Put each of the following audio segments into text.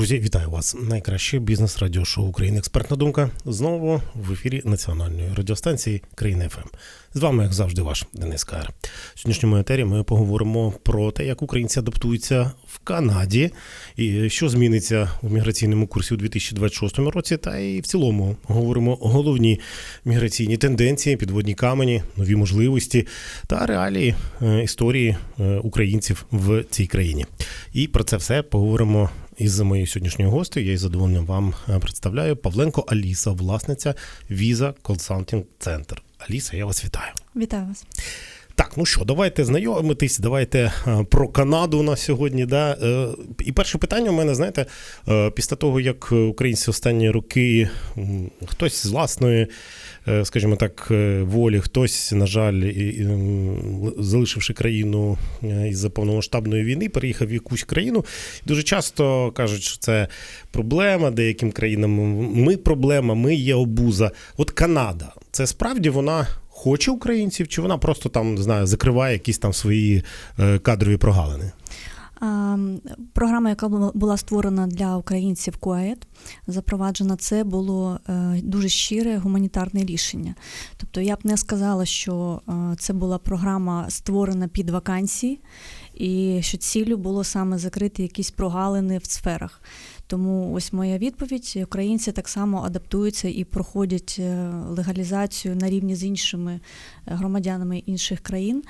Друзі, вітаю вас! Найкраще бізнес радіошоу України. Експертна думка знову в ефірі національної радіостанції Країна ФМ. З вами, як завжди, ваш Денис Кар. В сьогоднішньому етері ми поговоримо про те, як українці адаптуються в Канаді, і що зміниться в міграційному курсі у 2026 році. Та і в цілому говоримо головні міграційні тенденції, підводні камені, нові можливості та реалії е, історії е, українців в цій країні. І про це все поговоримо із моєю сьогоднішньою гостею. Я із задоволенням вам е, представляю Павленко Аліса, власниця Visa Consulting Center. Аліса, я вас вітаю. Вітаю вас. Так, ну що, давайте знайомитись, давайте е, про Канаду у нас сьогодні. Да? Е, І перше питання у мене, знаєте, е, після того, як українці останні роки хтось з власної, скажімо так, волі, хтось, на жаль, залишивши країну із-за повномасштабної війни, переїхав в якусь країну. Дуже часто кажуть, що це проблема деяким країнам. Ми проблема, ми є обуза. От Канада, це справді вона хоче українців, чи вона просто там не знаю, закриває якісь там свої е, кадрові прогалини? Програма, яка була- була створена для українців КУАЕД, запроваджена, це було е, дуже щире гуманітарне рішення. Тобто я б не сказала, що е, це була програма створена під вакансії, і що цілю було саме закрити якісь прогалини в сферах. Тому ось моя відповідь: українці так само адаптуються і проходять е, легалізацію на рівні з іншими е, громадянами інших країн.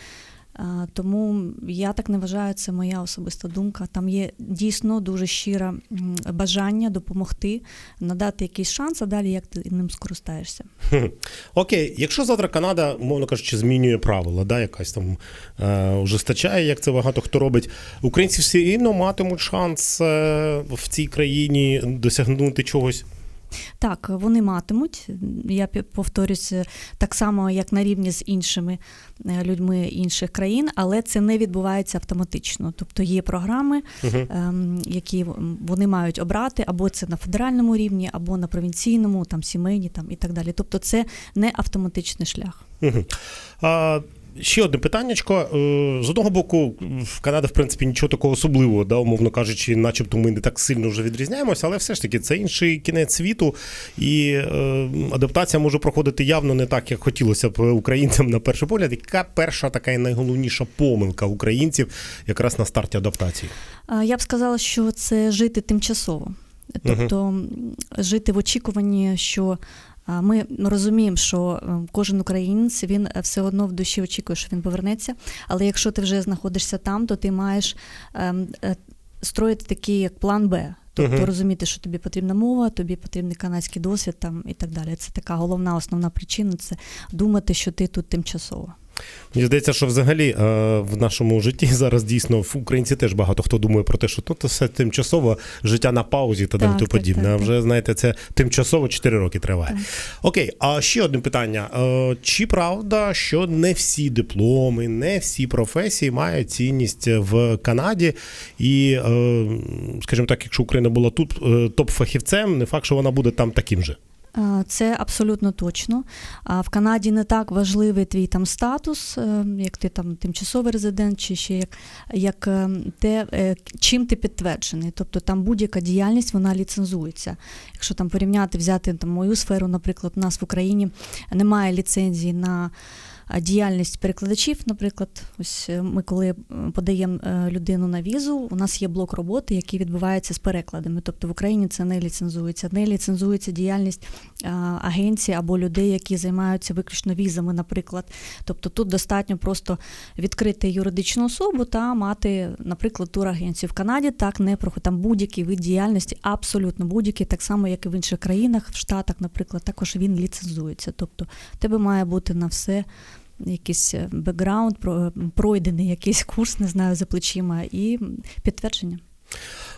Тому я так не вважаю, це моя особиста думка. Там є дійсно дуже щире бажання допомогти, надати якийсь шанс, а далі як ти ним скористаєшся. Хм. Окей, якщо завтра Канада, умовно кажучи, змінює правила, да, якась там е, ужесточає, як це багато хто робить, українці все рівно матимуть шанс е, в цій країні досягнути чогось. Так, вони матимуть. Я повторюсь, так само, як на рівні з іншими е, людьми інших країн, але це не відбувається автоматично. Тобто є програми, Угу. які вони мають обрати, або це на федеральному рівні, або на провінційному, там сімейні, там і так далі. Тобто, це не автоматичний шлях. Угу. А, ще одне питаннячко. Е, З одного боку, в Канада, в принципі, нічого такого особливого, да, умовно кажучи, начебто ми не так сильно вже відрізняємося, але все ж таки це інший кінець світу, і е, адаптація може проходити явно не так, як хотілося б українцям на перший погляд. Яка перша така і найголовніша помилка українців якраз на старті адаптації? Я б сказала, що це жити тимчасово. Тобто м, жити в очікуванні, що ми розуміємо, що е, кожен українець він е, все одно в душі очікує, що він повернеться. Але якщо ти вже знаходишся там, то ти маєш ем, е, строїти такий як план Б. Тобто Мгм. розуміти, що тобі потрібна мова, тобі потрібний канадський досвід там і так далі. Це така головна основна причина це думати, що ти тут тимчасово. Мені здається, що взагалі е, в нашому житті зараз дійсно в українці теж багато хто думає про те, що тут все тимчасово життя на паузі та тому так, подібне. так, А вже знаєте, це тимчасово 4 роки триває. Так. Окей, а ще одне питання: Е, чи правда, що не всі дипломи, не всі професії мають цінність в Канаді? І, е, скажімо так, якщо Україна була тут топ-фахівцем, не факт, що вона буде там таким же. А, Це абсолютно точно. В Канаді не так важливий твій там статус, е, як ти там тимчасовий резидент, чи ще як, як е, те, е, чим ти підтверджений. Тобто там будь-яка діяльність вона ліцензується. Якщо там порівняти, взяти там мою сферу, наприклад, у нас в Україні немає ліцензії на діяльність перекладачів. Наприклад, ось е, ми коли е, подаємо е, людину на візу, у нас є блок роботи, який відбувається з перекладами. Тобто в Україні це не ліцензується. Не ліцензується діяльність агенцій або людей, які займаються виключно візами, наприклад. Тобто тут достатньо просто відкрити юридичну особу та мати, наприклад, турагенцію. В Канаді так не проходить. Там будь-який вид діяльності, абсолютно будь-який, так само, як і в інших країнах, в Штатах, наприклад, також він ліцензується. Тобто тебе має бути на все. Якийсь е, бекграунд, про- пройдений якийсь курс, не знаю, за плечима, і підтвердження.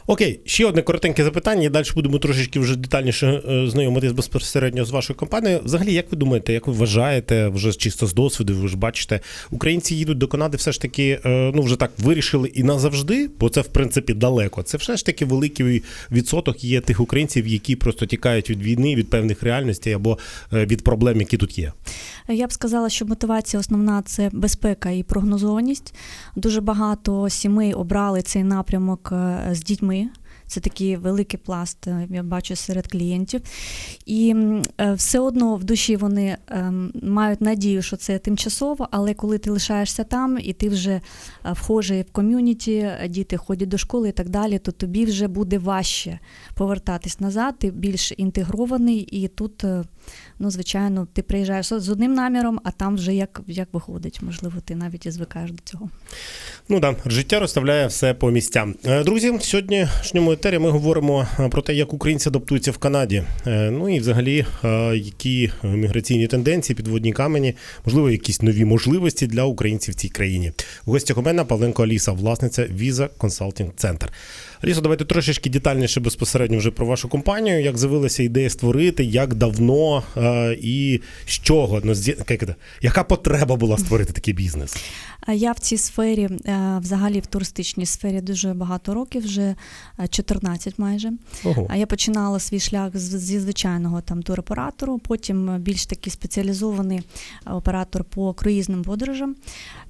Окей, ще одне коротеньке запитання, і далі будемо трошечки вже детальніше е, знайомитись безпосередньо з вашою компанією. Взагалі, як ви думаєте, як ви вважаєте, вже чисто з досвіду, ви ж бачите, українці їдуть до Канади, все ж таки, е, ну вже так вирішили і назавжди, бо це в принципі далеко. Це все ж таки великий відсоток є тих українців, які просто тікають від війни, від певних реальностей або е, від проблем, які тут є. Я б сказала, що мотивація основна це безпека і прогнозованість. Дуже багато сімей обрали цей напрямок з дітьми. Це такий великий пласт, е, я бачу серед клієнтів. І е, все одно в душі вони ем, мають надію, що це тимчасово, але коли ти лишаєшся там і ти вже е, вхожий в ком'юніті, діти ходять до школи і так далі, то тобі вже буде важче повертатись назад, ти більш інтегрований, і тут, ну, звичайно, ти приїжджаєш з одним наміром, а там вже як, як виходить. Можливо, ти навіть і звикаєш до цього. Ну да, життя розставляє все по місцям. Е, Друзі, сьогоднішньому етері ми говоримо е, про те, як українці адаптуються в Канаді. Е, Ну і взагалі, які міграційні тенденції, підводні камені, можливо, якісь нові можливості для українців в цій країні. В гостях у мене Павленко Аліса, власниця Visa Consulting Center. Алісо, давайте трошечки детальніше безпосередньо вже про вашу компанію. Як з'явилася ідея створити, як давно е, і з чого? Ну, яка потреба була створити такий бізнес? Я в цій сфері, е, взагалі в туристичній сфері, дуже багато років, вже е, 14 майже. Ого. А я починала свій шлях з- зі звичайного там туроператору, потім е, більш такий спеціалізований е, оператор по круїзним подорожам.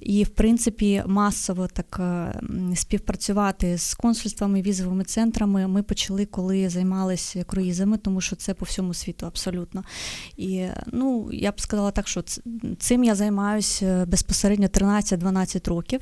І, в принципі, масово так е, співпрацювати з консульствами, візовими центрами ми почали, коли займалися круїзами, тому що це по всьому світу абсолютно. І е, ну, я б сказала так, що цим я займаюся безпосередньо 13-12 років.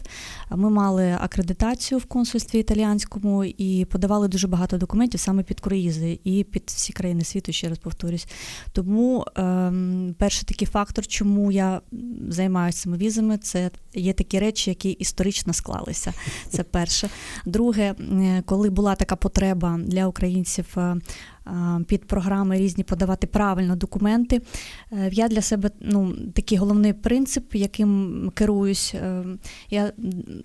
Ми мали акредитацію в консульстві італіянському і подавали дуже багато документів саме під круїзи і під всі країни світу, ще раз повторюсь. Тому ем, перший такий фактор, чому я займаюся цими візами, це є такі речі, які історично склалися. Це перше. Друге, е, коли була така потреба для українців. Під програми різні подавати правильно документи. Е, Я для себе ну, такий головний принцип, яким керуюсь. е, Я,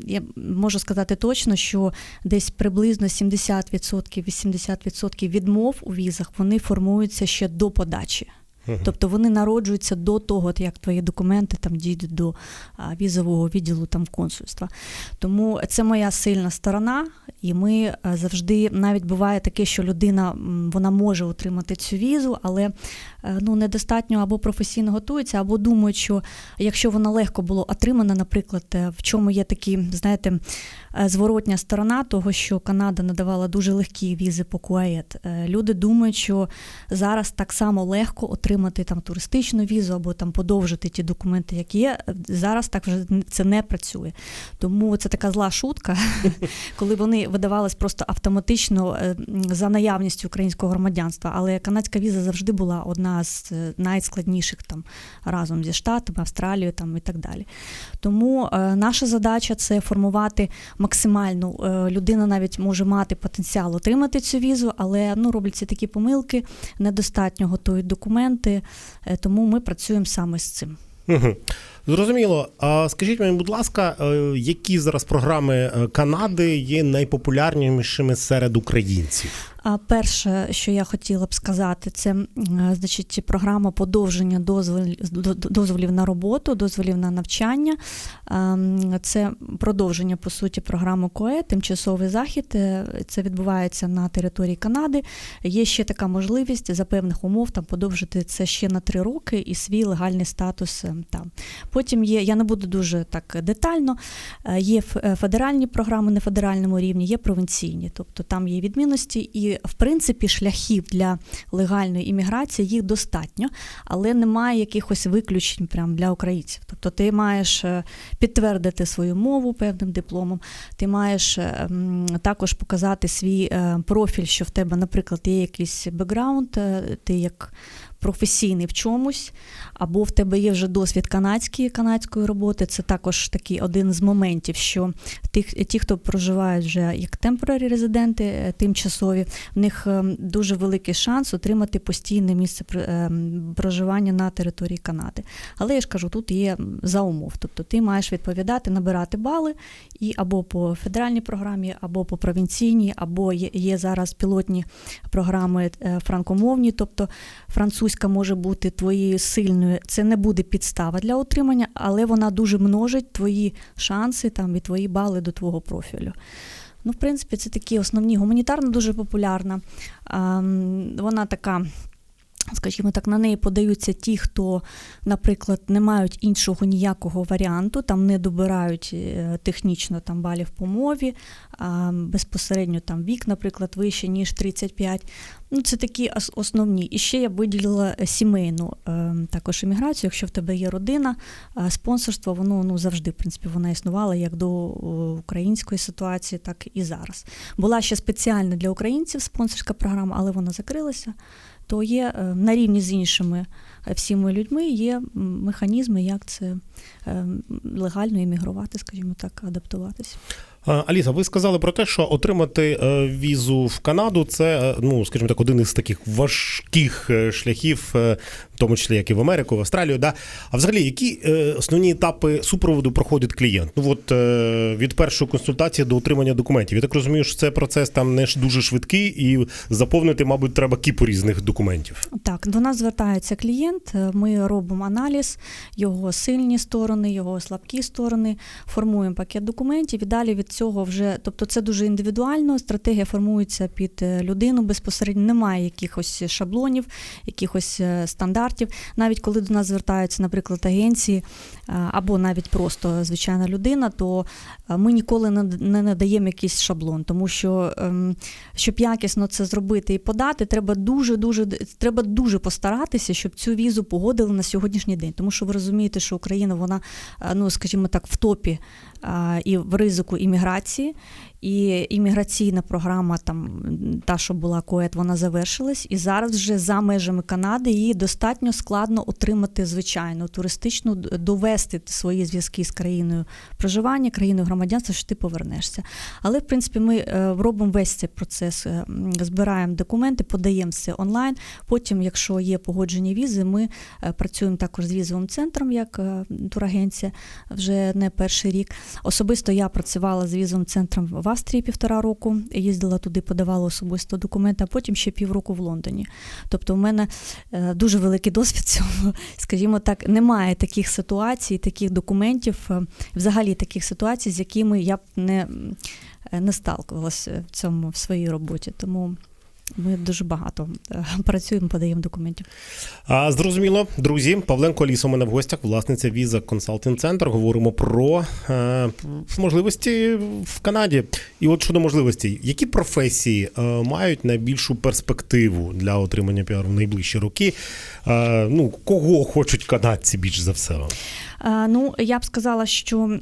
я можу сказати точно, що десь приблизно 70%, 80% відмов у візах вони формуються ще до подачі. Тобто вони народжуються до того, як твої документи там дійдуть до візового відділу там консульства. Тому це моя сильна сторона, і ми завжди навіть буває таке, що людина вона може отримати цю візу, але е, ну недостатньо або професійно готується, або думають, що якщо вона легко було отримана, наприклад, е, в чому є такі, знаєте, е, зворотня сторона того, що Канада надавала дуже легкі візи по Куаєт. Люди думають, що зараз так само легко отримати там туристичну візу або там подовжити ті документи, які є. Зараз так вже це не працює. Тому це така зла шутка, коли вони видавались просто автоматично е, за наявністю українського громадянства. Але канадська віза завжди була одна з е, найскладніших там разом зі Штатами, Австралією там і так далі. Тому е, наша задача це формувати максимальну. Людина навіть може мати потенціал отримати цю візу, але ну робляться такі помилки, недостатньо готують документи. Е, тому ми працюємо саме з цим. Угу. Зрозуміло. А скажіть мені, будь ласка, е, які зараз програми е, Канади є найпопулярнішими серед українців? А перше, що я хотіла б сказати, це е, значить програма подовження дозволів, до- до- дозволів на роботу, дозволів на навчання. Ем, Це продовження по суті програми КОЕ, тимчасовий захід. Це відбувається на території Канади. Є ще така можливість за певних умов там подовжити це ще на три роки і свій легальний статус е, там. Потім є, я не буду дуже так детально. е, Є е, федеральні програми на федеральному рівні, є провінційні, тобто там є відмінності, і в принципі шляхів для легальної імміграції їх достатньо, але немає якихось виключень прям для українців. Тобто ти маєш е, підтвердити свою мову певним дипломом, ти маєш також показати свій профіль, що в тебе, наприклад, є якийсь бекграунд, ти як професійний в чомусь, або в тебе є вже досвід канадської канадської роботи. Це також такий один з моментів, що тих, ті, хто проживають вже як темпорарі резиденти, тимчасові, в них е, дуже великий шанс отримати постійне місце е, проживання на території Канади. Але я ж кажу, тут є за умов. Тобто ти маєш відповідати, набирати бали і або по федеральній програмі, або по провінційній, або є, є зараз пілотні програми е, франкомовні, тобто французька може бути твоєю сильною. Це не буде підстава для отримання, але вона дуже множить твої шанси там і твої бали до твого профілю. Ну, в принципі, це такі основні. Гуманітарна дуже популярна. Вона така Скажімо так, на неї подаються ті, хто, наприклад, не мають іншого ніякого варіанту, там не добирають е, технічно там балів по мові, а безпосередньо там вік, наприклад, вище ніж 35. Ну, це такі основні. І ще я виділила е, сімейну е, також імміграцію. Якщо в тебе є родина, спонсорство, воно ну завжди, в принципі, воно існувало як до української ситуації, так і зараз. Була ще спеціальна для українців спонсорська програма, але вона закрилася. То є е, на рівні з іншими всіми людьми є механізми, як це е, легально іммігрувати, скажімо так, адаптуватися. А, Аліса, ви сказали про те, що отримати е, візу в Канаду це, е, ну скажімо так, один із таких важких шляхів, в тому числі як і в Америку, в Австралію. Да? А взагалі, які основні етапи супроводу проходить клієнт? Ну от від першої консультації до отримання документів. Я так розумію, що це процес там не дуже швидкий, і заповнити, мабуть, треба кіпу різних документів. Так, до нас звертається клієнт. Е, Ми робимо аналіз, його сильні сторони, його слабкі сторони, формуємо пакет документів і далі від цього вже, тобто це дуже індивідуально. Стратегія формується під е, людину безпосередньо. Немає якихось шаблонів, якихось е, стандартів. Навіть коли до нас звертаються, наприклад, агенції або навіть просто звичайна людина, то ми ніколи не надаємо якийсь шаблон, тому що ем, щоб якісно це зробити і подати, треба дуже дуже треба дуже постаратися, щоб цю візу погодили на сьогоднішній день. Тому що ви розумієте, що Україна вона, е, ну скажімо так, в топі і в ризику імміграції. І імміграційна програма, там та, що була КОЕТ, вона завершилась, і зараз вже за межами Канади її достатньо складно отримати звичайно туристичну, довести свої зв'язки з країною проживання, країною громадянства, що ти повернешся. Але в принципі ми е, робимо весь цей процес, е, збираємо документи, подаємо все онлайн. Потім, якщо є погоджені візи, ми е, працюємо також з візовим центром, як турагенція вже не перший рік. Особисто я працювала з візовим центром в Австрії півтора року, їздила туди, подавала особисто документи, а потім ще півроку в Лондоні. Тобто, в мене е, дуже великий досвід цього. Скажімо так, немає таких ситуацій, таких документів, е, взагалі таких ситуацій, з якими я б не, е, не сталкувалася в цьому в своїй роботі. Тому ми дуже багато е, працюємо, подаємо документів. А, зрозуміло, друзі, Павленко Аліса у мене в гостях, власниця Visa Consulting Center. Говоримо про е, можливості в Канаді. І от щодо можливостей, які професії е, мають найбільшу перспективу для отримання піару в найближчі роки? Е, ну, кого хочуть канадці більш за все? Е, Ну, я б сказала, що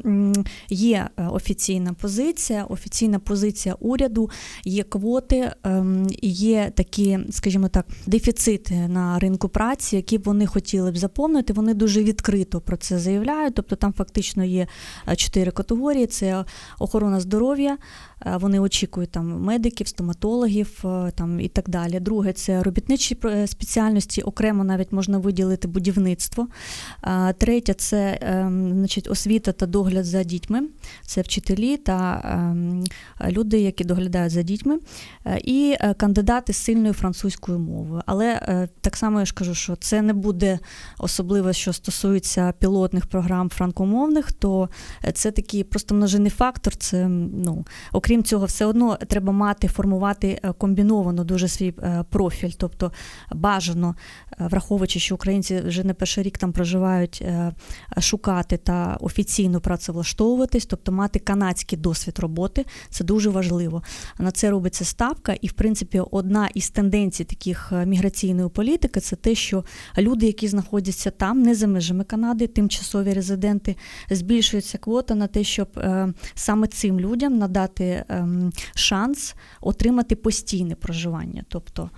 є е, офіційна позиція, офіційна позиція уряду, є квоти, ем, і є такі, скажімо так, дефіцити на ринку праці, які б вони хотіли б заповнити. Вони дуже відкрито про це заявляють. Тобто там фактично є е, чотири категорії: це охорона здоров'я. Е, Вони очікують там медиків, стоматологів е, там і так далі. Друге це робітничі е, спеціальності, окремо навіть можна виділити будівництво. Третє це ем, значить, освіта та догляд за дітьми. Це вчителі та ем, люди, які доглядають за дітьми, і кандидати з сильною французькою мовою. Але так само я ж кажу, що це не буде особливо, що стосується пілотних програм франкомовних, то це такий просто множинний фактор. Це ну окрім цього, все одно треба мати формувати е, комбіновано дуже свій е, профіль, тобто бажано, е, враховуючи, що українці вже не перший рік там проживають, шукати та офіційно працевлаштовуватись, тобто мати канадський досвід роботи, це дуже важливо. На це робиться ставка, і в принципі одна із тенденцій таких міграційної політики це те, що люди, які знаходяться там, не за межами Канади, тимчасові резиденти, збільшується квота на те, щоб саме цим людям надати шанс отримати постійне проживання. Тобто,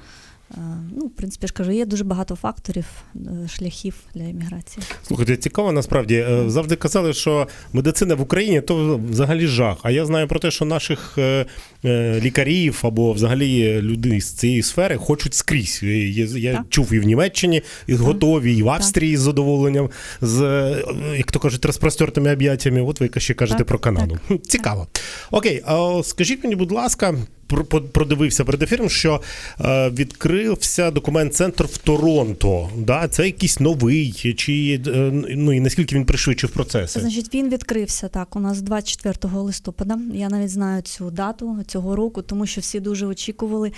ну, в принципі, я ж кажу, є дуже багато факторів, е, шляхів для імміграції. Слухайте, цікаво насправді. Е, Завжди казали, що медицина в Україні то взагалі жах. А я знаю про те, що наших е, е, лікарів або взагалі людей з цієї сфери хочуть скрізь. Я Так. чув і в Німеччині, і готові, і в Австрії з задоволенням, з е, як то кажуть, розпростертими об'яттями. От ви ще кажете Так, про Канаду. Хм, Цікаво. Окей, а скажіть мені, будь ласка. Про- продивився перед ефіром, що е, відкрився документ-центр в Торонто. Да? Це якийсь новий, чи е, ну і наскільки він пришвидшив процеси? Значить, він відкрився так. У нас 24 листопада. Я навіть знаю цю дату цього року, тому що всі дуже очікували.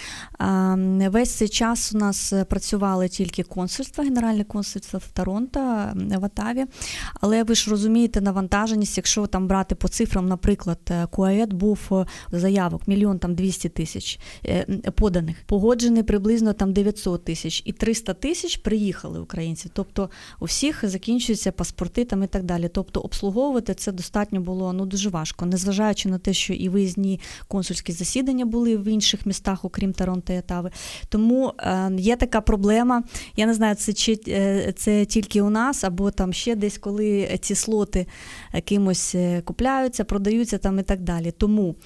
Весь цей час у нас працювали тільки консульства, генеральне консульство в Торонто, в Атаві. Але ви ж розумієте навантаженість, якщо там брати по цифрам, наприклад, е, Куает був заявок мільйон там 200 тисяч е, поданих, погоджений приблизно там 900 тисяч, і 300 тисяч приїхали українці. Тобто у всіх закінчуються паспорти там і так далі. Тобто обслуговувати це достатньо було ну дуже важко, незважаючи на те, що і виїзні консульські засідання були в інших містах, окрім Торонто і Отави. Тому е, є така проблема. Я не знаю, це чи е, це тільки у нас, або там ще десь, коли ці слоти кимось купляються, продаються там і так далі. Тому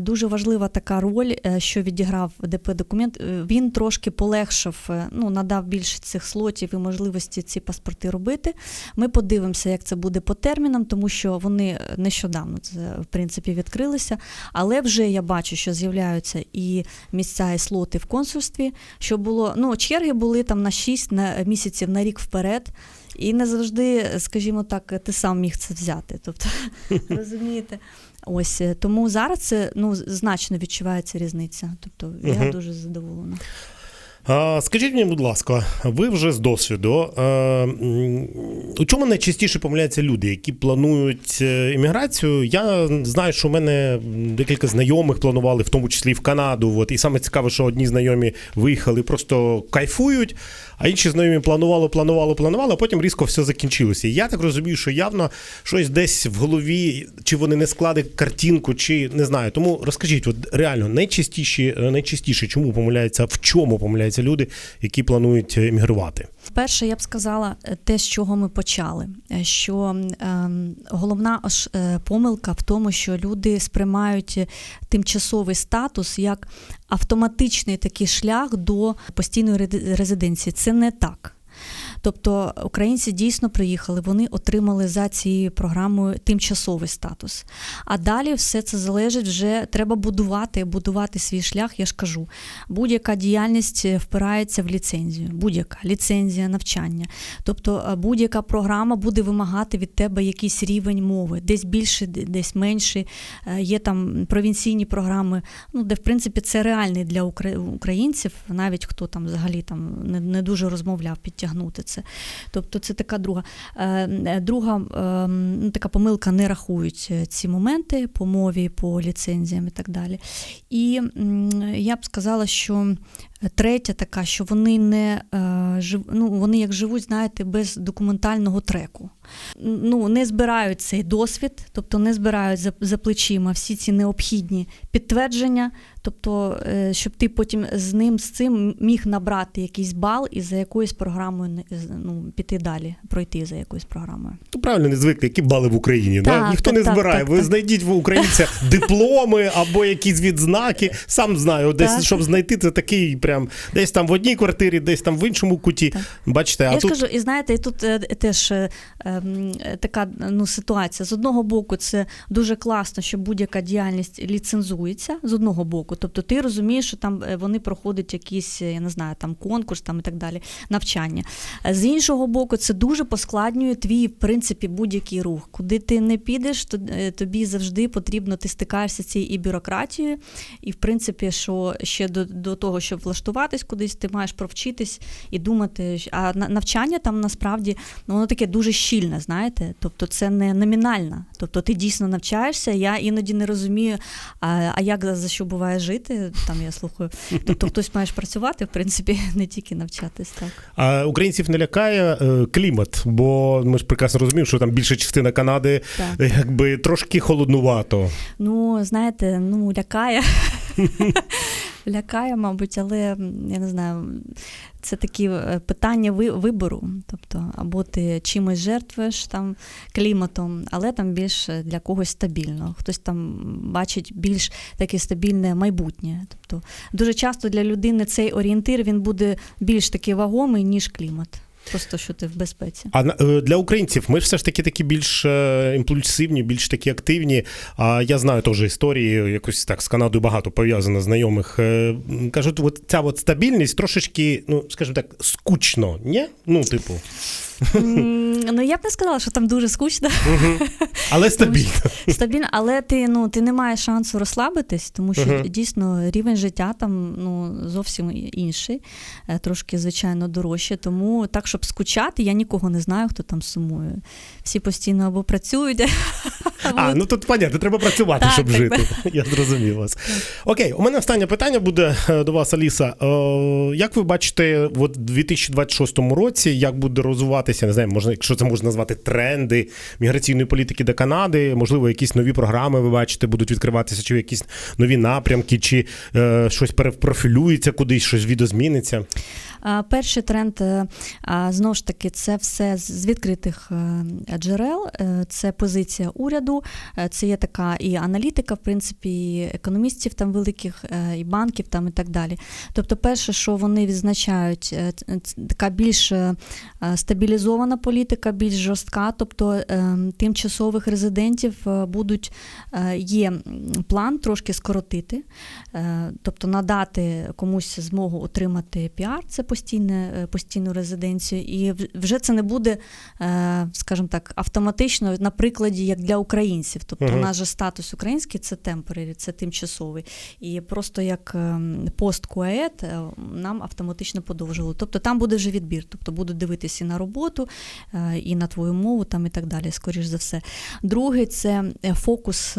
Дуже важлива така роль, е, що відіграв ДП документ. Е, Він трошки полегшив, е, ну надав більше цих слотів і можливості ці паспорти робити. Ми подивимося, як це буде по термінам, тому що вони нещодавно це в принципі відкрилися. Але вже я бачу, що з'являються і місця, і слоти в консульстві. Що було ну черги були там на 6 на місяців на рік вперед. І не завжди, скажімо так, ти сам міг це взяти. Тобто, розумієте? Ось е, тому зараз це ну значно відчувається різниця. Тобто я Мгм. дуже задоволена. А, скажіть мені, будь ласка, ви вже з досвіду. м, у чому найчастіше помиляються люди, які планують е, імміграцію? Я знаю, що у мене декілька знайомих планували, в тому числі в Канаду. От, і саме цікаве, що одні знайомі виїхали, просто кайфують, а інші знайомі планували, планували, планували, а потім різко все закінчилося. Я так розумію, що явно щось десь в голові, чи вони не склади картинку, чи не знаю. Тому розкажіть, от реально найчастіше, найчастіше чому помиляються, в чому помиляються люди, які планують емігрувати? Перше, я б сказала е, те, з чого ми почали. е, Що ем, головна е, помилка в тому, що люди сприймають е, тимчасовий статус як автоматичний такий шлях до постійної резиденції. Це не так. Тобто українці дійсно приїхали, вони отримали за цією програмою тимчасовий статус. А далі все це залежить вже треба будувати, будувати свій шлях. Я ж кажу, будь-яка діяльність е, впирається в ліцензію, будь-яка ліцензія, навчання. Тобто е, будь-яка програма буде вимагати від тебе якийсь рівень мови, десь більше, десь менше. Є там провінційні програми, ну де в принципі це реальний для українців, навіть хто там взагалі там не, не дуже розмовляв, підтягнути це. Тобто це така друга. Е, е, Друга е, ну, така помилка не рахують е, ці моменти по мові, по ліцензіям і так далі. І я б сказала, що третя така, що вони не е, ну, вони як живуть, знаєте, без документального треку. Ну, не збирають цей досвід, тобто не збирають за, за плечима всі ці необхідні підтвердження, тобто, е, щоб ти потім з ним з цим міг набрати якийсь бал і за якоюсь програмою ну, піти далі, пройти за якоюсь програмою. Ну, правильно не звикли, які бали в Україні. да? Ніхто так, не так, збирає. так, Ви так. знайдіть в українця дипломи або якісь відзнаки. Сам знаю, десь Так. щоб знайти це такий прям десь там в одній квартирі, десь там в іншому куті. Так. Бачите, а Я ж тут кажу, і знаєте, і тут е, теж е, е, така ну, ситуація. З одного боку, це дуже класно, що будь-яка діяльність ліцензується з одного боку. Тобто ти розумієш, що там е, вони проходять якийсь, е, я не знаю, там конкурс там і так далі, навчання. Е, З іншого боку, це дуже поскладнює твій, в принципі, будь-який рух. Куди ти не підеш, то тобі завжди потрібно, ти стикаєшся з цією і бюрократією, і в принципі, що ще до, до того, щоб влаштуватись кудись, ти маєш провчитись і думати. А на- навчання там насправді ну, воно таке дуже щільне, знаєте. Тобто це не номінальна. Тобто ти дійсно навчаєшся. Я іноді не розумію, а, а як за, за що буває жити. Там я слухаю. Тобто хтось маєш працювати, в принципі, не тільки навчатись. Так. а українців не лякає е, клімат, бо ми ж прекрасно розуміємо, що там більша частина Канади Так. е, якби трошки холоднувато. Ну, знаєте, ну лякає. лякає, мабуть, але я не знаю, це такі е, питання ви- вибору. Тобто, або ти чимось жертвуєш там кліматом, але там більш для когось стабільно. Хтось там бачить більш таке стабільне майбутнє. Тобто, дуже часто для людини цей орієнтир він буде більш такий вагомий, ніж клімат. Просто що ти в безпеці. А е, для українців ми все ж таки такі більш е, імпульсивні, більш такі активні. А я знаю теж історії, якось так з Канадою багато пов'язано знайомих. Е, Кажуть, от ця от стабільність трошечки, ну скажімо так, скучно, ні? Ну, типу, Ну я б не сказала, що там дуже скучно. але стабільно. Стабільно, але ти ну ти не маєш шансу розслабитись, тому що дійсно рівень життя там ну зовсім інший, е, трошки звичайно дорожче. Тому так, щоб скучати, я нікого не знаю, хто там сумує. Всі постійно або працюють. А, ну тут понятно, треба працювати, щоб жити. Я зрозумів вас. Окей, у мене останнє питання буде е, до вас, Аліса. Е, Як ви бачите, от в 2026 році, як буде розвиватися, не знаю, можна, якщо це можна назвати тренди міграційної політики до Канади, можливо, якісь нові програми ви бачите, будуть відкриватися, чи якісь нові напрямки, чи е, щось перепрофілюється кудись, щось відозміниться. Перший тренд е, знову ж таки це все з відкритих е, джерел. Е, Це позиція уряду, це є така і аналітика, в принципі, і економістів там великих, і банків там і так далі. Тобто, перше, що вони відзначають, е, ц- ц- така більш стабілізована політика, більш жорстка. Тобто тимчасових резидентів будуть є план трошки скоротити, тобто надати комусь змогу отримати піар, це постійне, е, постійну резиденцію, і вже це не буде, е, скажімо так, автоматично на прикладі, як для українців. Тобто, Мгм. у нас же статус український це темпорарі, це тимчасовий. І просто як ем, посткуает е, нам автоматично подовжили. Тобто там буде вже відбір, тобто будуть дивитися і на роботу, і на твою мову там і так далі, скоріш за все. Другий це фокус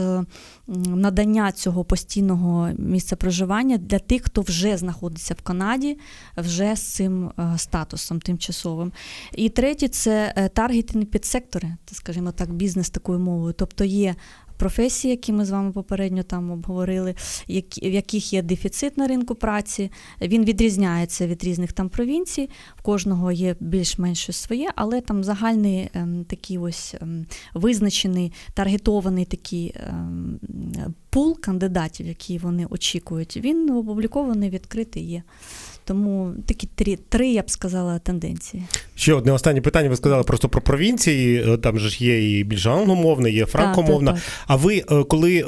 надання цього постійного місця проживання для тих, хто вже знаходиться в Канаді, вже цим е, статусом тимчасовим. І третє це е, таргетні підсектори, скажімо так, бізнес такою мовою. Тобто є. Професії, які ми з вами попередньо там обговорили, які, в яких є дефіцит на ринку праці, він відрізняється від різних там провінцій. В кожного є більш-менш своє, але там загальний ем, такий ось ем, визначений, таргетований такий ем, пул кандидатів, які вони очікують. Він опублікований, відкритий є. Тому такі три, три, я б сказала, тенденції. Ще одне останнє питання. Ви сказали просто про провінції. Е, Там же ж є і більш англомовна, є франкомовна. Так, так, А ви, е, коли е,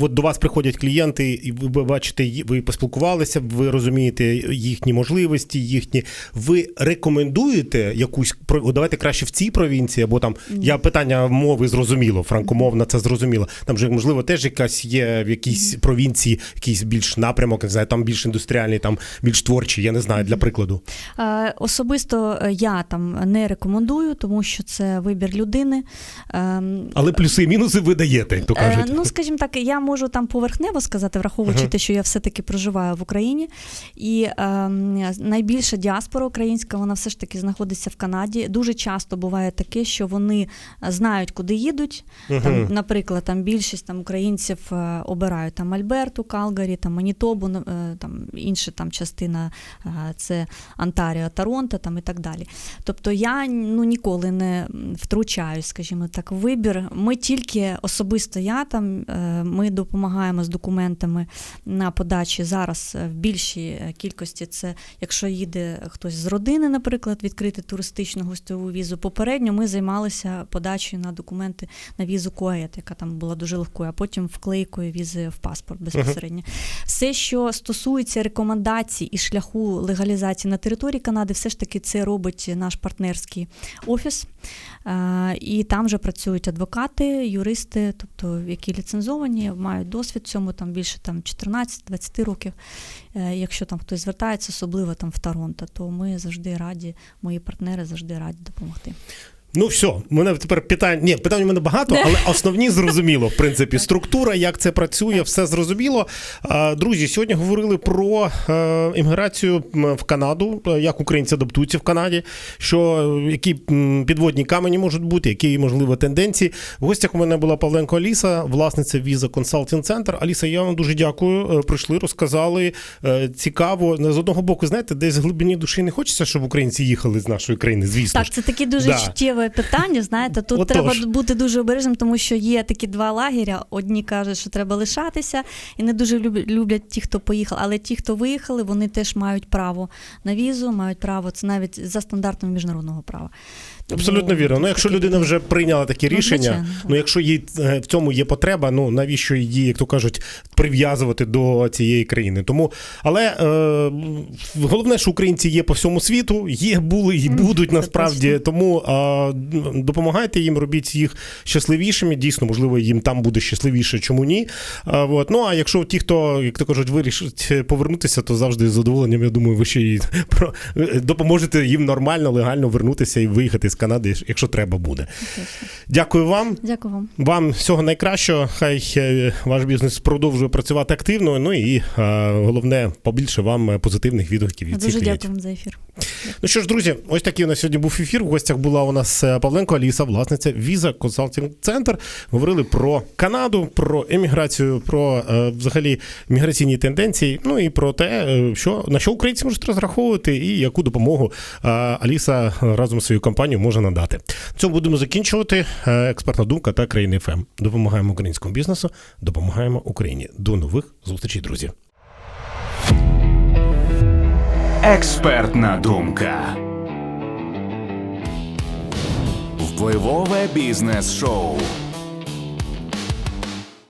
от до вас приходять клієнти, і ви бачите, ви поспілкувалися, ви розумієте їхні можливості, їхні. Ви рекомендуєте якусь давайте краще в цій провінції, або там я питання мови зрозуміло, франкомовна це зрозуміло. Там же можливо теж якась є в якійсь провінції, якийсь більш напрямок, не знаю, там більш індустріальний, там більш творчий. Я не знаю для прикладу. Е, Особисто е, я там не рекомендую, тому що це вибір людини. Ем, Але плюси і мінуси ви даєте, як то Е, кажуть. Ну, скажімо так, я можу там поверхнево сказати, враховуючи Ага. те, що я все-таки проживаю в Україні. І ем, найбільша діаспора українська, вона все ж таки знаходиться в Канаді. Дуже часто буває таке, що вони знають, куди їдуть. Там, наприклад, там більшість там українців обирають там Альберту, Калгарі, там Манітобу, там інша там частина це Онтаріо, Торонто, там і так далі. Тобто я ну ніколи не втручаюсь, скажімо так, в вибір. Ми тільки особисто я там е, ми допомагаємо з документами на подачі зараз е, в більшій е, кількості. Це якщо їде хтось з родини, наприклад, відкрити туристичну гостьову візу. Попередньо ми займалися подачею на документи на візу КОЕТ, яка там була дуже легкою, а потім вклейкою візи в паспорт безпосередньо. Все, що стосується рекомендацій і шляху легалізації на території Канади, все ж таки це робить наш партнерський офіс. І там вже працюють адвокати, юристи, тобто які ліцензовані, мають досвід в цьому там більше там 14-20 років. Е, Якщо там хтось звертається, особливо там в Торонто, то ми завжди раді, мої партнери завжди раді допомогти. Ну все, у мене тепер питань. Ні, питань у мене багато, але основні зрозуміло. В принципі, структура, як це працює, все зрозуміло. Друзі, сьогодні говорили про е, імміграцію в Канаду, е, як українці адаптуються в Канаді, що е, які підводні камені можуть бути, які можливо тенденції. В гостях у мене була Павленко Аліса, власниця Visa Consulting Center. Аліса, я вам дуже дякую. Прийшли, розказали. Цікаво. З одного боку, знаєте, десь в глибині душі не хочеться, щоб українці їхали з нашої країни. Звісно Так, це таке дуже Да. чуттєве цікаве питання. Знаєте, тут Отож. треба бути дуже обережним, тому що є такі два лагеря. Одні кажуть, що треба лишатися, і не дуже люблять ті, хто поїхав. Але ті, хто виїхали, вони теж мають право на візу, мають право це навіть за стандартами міжнародного права. Абсолютно вірно. Ну, якщо людина вже прийняла таке Ну, рішення, ну якщо їй е, в цьому є потреба, ну навіщо її, як то кажуть, прив'язувати до цієї країни? Тому, але е, головне, що українці є по всьому світу, є, були і будуть насправді. точно. Тому е, допомагайте їм, робіть їх щасливішими. Дійсно, можливо, їм там буде щасливіше, чому ні. А, от. Ну а якщо ті, хто, як то кажуть, вирішить повернутися, то завжди з задоволенням, я думаю, ви ще й про допоможете їм нормально, легально вернутися і виїхати з Канади, якщо треба буде. Точно. Дякую вам. Дякую вам. Вам всього найкращого. Хай е, ваш бізнес продовжує працювати активно. Ну і е, головне, побільше вам позитивних відгуків від Дуже дякую вам за ефір. Ну що ж, друзі, ось такий у нас сьогодні був ефір. В гостях була у нас е, Павленко Аліса, власниця Visa Consulting Center. Говорили про Канаду, про еміграцію, про взагалі міграційні тенденції. Ну і про те, що на що українці можуть розраховувати, і яку допомогу Аліса разом з своєю компанією може надати. На цьому будемо закінчувати. Е, Експертна думка та країни ФМ. Допомагаємо українському бізнесу, допомагаємо Україні. До нових зустрічей, друзі. Експертна думка. Впливове бізнес шоу.